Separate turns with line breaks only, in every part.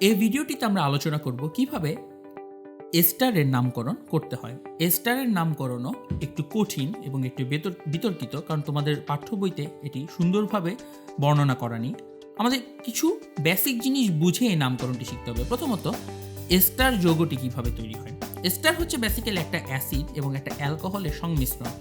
এই ভিডিওটিতে আমরা আলোচনা করব কীভাবে এস্টারের নামকরণ করতে হয়। এস্টারের নামকরণও একটু কঠিন এবং একটু বিতর্কিত কারণ তোমাদের পাঠ্য বইতে এটি সুন্দরভাবে বর্ণনা করা নেই। আমাদের কিছু বেসিক জিনিস বুঝে এই নামকরণটি শিখতে হবে। প্রথমত, এস্টার যৌগটি কীভাবে তৈরি হয়? এস্টার হচ্ছে বেসিক্যালি একটা অ্যাসিড এবং একটা অ্যালকোহলের সংমিশ্রণ।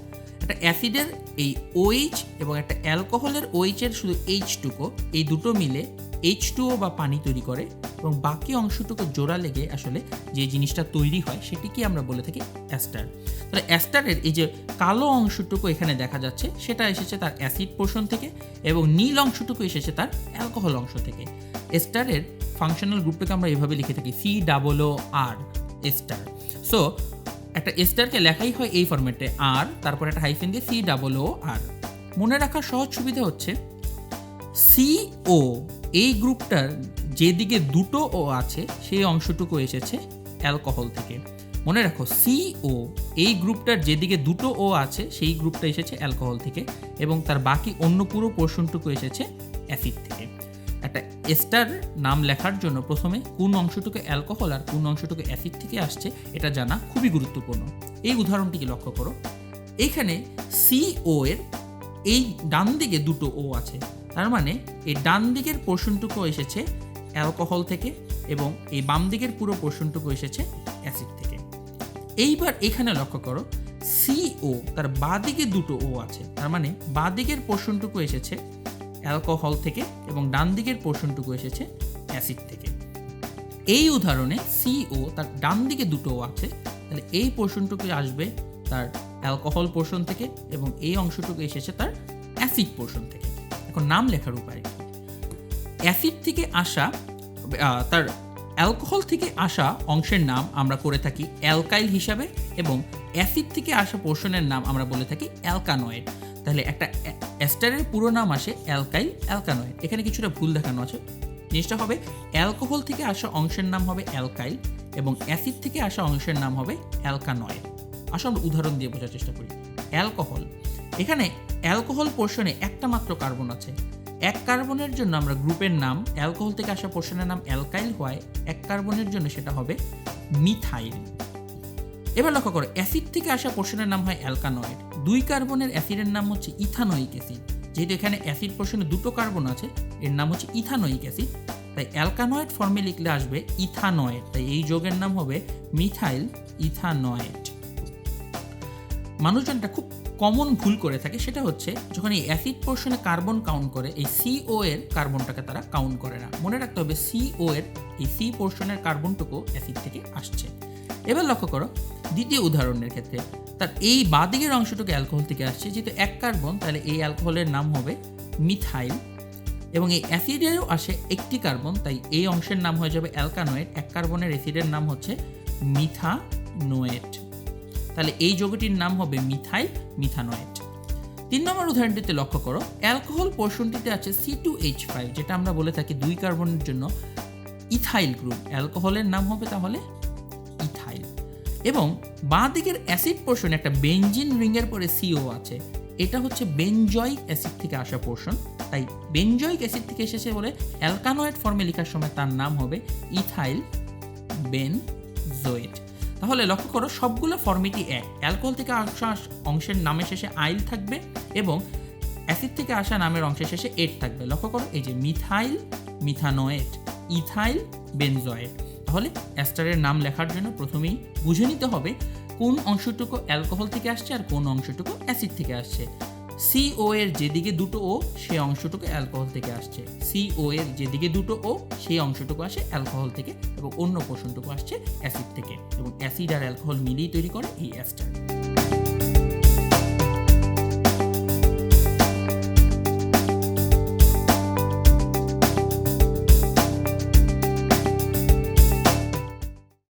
একটা অ্যাসিডের এই ওএইচ এবং একটা অ্যালকোহলের ওএইচের শুধু এইচ টুকো, এই দুটো মিলে এইচ টুও বা পানি তৈরি করে। এবং বাকি অংশটুকু জোড়া লেগে আসলে যে জিনিসটা তৈরি হয়, সেটিকে আমরা বলে থাকি অ্যাস্টার তাহলে অ্যাস্টারের এই যে কালো অংশটুকু এখানে দেখা যাচ্ছে, সেটা এসেছে তার অ্যাসিড পোর্শন থেকে এবং নীল অংশটুকু এসেছে তার অ্যালকোহল অংশ থেকে। এস্টারের ফাংশনাল গ্রুপটাকে আমরা এভাবে লিখে থাকি, C double O R, ester. So, একটা এস্টারকে লেখাই হয় এই ফরম্যাটে, আর, তারপর একটা হাইফেন দিয়ে সি ডাবল ও আর। মনে রাখার সহজ সুবিধা হচ্ছে সিও এই গ্রুপটার যেদিকে দুটো ও আছে, সেই অংশটুকু এসেছে অ্যালকোহল থেকে। মনে রাখো সিও এই গ্রুপটার যেদিকে দুটো ও আছে, সেই গ্রুপটা এসেছে অ্যালকোহল থেকে এবং তার বাকি অন্য পুরো পোর্শনটুকু এসেছে অ্যাসিড থেকে। একটা এস্টার নাম লেখার জন্য প্রথমে কোন অংশটুকু অ্যালকোহল আর কোন অংশটুকু অ্যাসিড থেকে আসছে, এটা জানা খুবই গুরুত্বপূর্ণ। এই উদাহরণটিকে লক্ষ্য করো। এইখানে সিও এর এই ডান দিকে দুটো ও আছে, তার মানে এই ডান দিকের পোর্শনটুকু এসেছে অ্যালকোহল থেকে এবং এই বাম দিকের পুরো পোর্শনটুকু এসেছে অ্যাসিড থেকে। এইবার এখানে লক্ষ্য করো সিও তার বাঁ দিকে দুটো ও আছে, তার মানে বাঁ দিকের পোর্শনটুকু এসেছে অ্যালকোহল থেকে এবং ডান দিকের পোর্শনটুকু এসেছে অ্যাসিড থেকে। এই উদাহরণে সিও তার ডান দিকে দুটো ও আছে, তাহলে এই পোর্শনটুকু আসবে তার অ্যালকোহল পোর্শন থেকে এবং এই অংশটুকু এসেছে তার অ্যাসিড পোর্শন থেকে। এখন নাম লেখার উপায়? অ্যাসিড থেকে আসা তার অ্যালকোহল থেকে আসা অংশের নাম আমরা করে থাকি অ্যালকাইল হিসাবে এবং অ্যাসিড থেকে আসা পোর্শনের নাম আমরা বলে থাকি অ্যালকানয়েড। তাহলে একটা অ্যাস্টারের পুরো নাম আসে অ্যালকাইল অ্যালকানয়েড। এখানে কিছুটা ভুল দেখানো আছে। জিনিসটা হবে অ্যালকোহল থেকে আসা অংশের নাম হবে অ্যালকাইল এবং অ্যাসিড থেকে আসা অংশের নাম হবে অ্যালকানয়েড। আসলে আমরা উদাহরণ দিয়ে বোঝার চেষ্টা করি। অ্যালকোহল। এখানে অ্যালকোহল পোর্শনে একটা মাত্র কার্বন আছে। এক কার্বনের জন্য আমরা গ্রুপের নাম, অ্যালকোহল থেকে আসা পোর্শনের নাম অ্যালকাইল হয় এক কার্বনের জন্য সেটা হবে মিথাইল। এবার লক্ষ্য করো, অ্যাসিড থেকে আসা পোর্শনের নাম হয় অ্যালকানয়েড। দুই কার্বনের অ্যাসিডের নাম হচ্ছে ইথানোয়িক অ্যাসিড। যেহেতু এখানে অ্যাসিড পোর্শনে দুটো কার্বন আছে, এর নাম হচ্ছে ইথানোয়িক অ্যাসিড। তাই অ্যালকানয়েড ফর্মে লিখলে আসবে ইথানয়েড। তাই এই যোগের নাম হবে মিথাইল ইথানয়েড। মানুষজনটা খুব কমন ভুল করে থাকে সেটা হচ্ছে যখন এই অ্যাসিড পোর্শনে কার্বন কাউন্ট করে, এই সিও এর কার্বনটাকে তারা কাউন্ট করে না। মনে রাখতে হবে সিও এর, এই সি পোর্শনের কার্বনটুকু অ্যাসিড থেকে আসছে। এবার লক্ষ্য করো, দ্বিতীয় উদাহরণের ক্ষেত্রে, তার এই বাদিকের অংশটুকু অ্যালকোহল থেকে আসছে, যেহেতু এক কার্বন তাহলে এই অ্যালকোহলের নাম হবে মিথাইল এবং এই অ্যাসিডেরও আসে একটি কার্বন তাই এই অংশের নাম হয়ে যাবে অ্যালকানোয়েট এক কার্বনের অ্যাসিডের নাম হচ্ছে মিথানোয়েট তাহলে এই যৌগটির নাম হবে মিথাইল মিথানোয়েট তিন নম্বর উদাহরণটিতে লক্ষ্য করো, অ্যালকোহল পোর্শনটিতে আছে সি টু এইচ ফাইভ যেটা আমরা বলে থাকি দুই কার্বনের জন্য ইথাইল গ্রুপ। অ্যালকোহলের নাম হবে তাহলে ইথাইল। এবং বাঁ দিকের অ্যাসিড পোর্শন একটা বেঞ্জিন রিংয়ের পরে সিও আছে, এটা হচ্ছে বেনজয়িক অ্যাসিড থেকে আসা পোর্শন। তাই বেঞ্জয়িক অ্যাসিড থেকে এসেছে বলে অ্যালকানোয়েড ফর্মে লেখার সময় তার নাম হবে ইথাইল বেন বেনজোয়েট তাহলে লক্ষ্য করো, সবগুলো ফর্মেটই এক। অ্যালকোহল থেকে আসা অংশের নামের শেষে আইল থাকবে এবং অ্যাসিড থেকে আসা নামের অংশের শেষে এট থাকবে। লক্ষ্য করো, এই যে মিথাইল মিথানোয়েট ইথাইল বেনজয়েট তাহলে অ্যাস্টারের নাম লেখার জন্য প্রথমেই বুঝে নিতে হবে কোন অংশটুকু অ্যালকোহল থেকে আসছে আর কোন অংশটুকু অ্যাসিড থেকে আসছে। সিও এর যেদিকে দুটো ও সেই অংশটুকু অ্যালকোহল থেকে আসছে। সিও এর যেদিকে দুটো ও সেই অংশটুকু আসে অ্যালকোহল থেকে এবং অন্য পোষণটুকু আসছে অ্যাসিড থেকে এবং অ্যাসিড আর অ্যালকোহল মিলিয়ে তৈরি করে এই অ্যাস্টার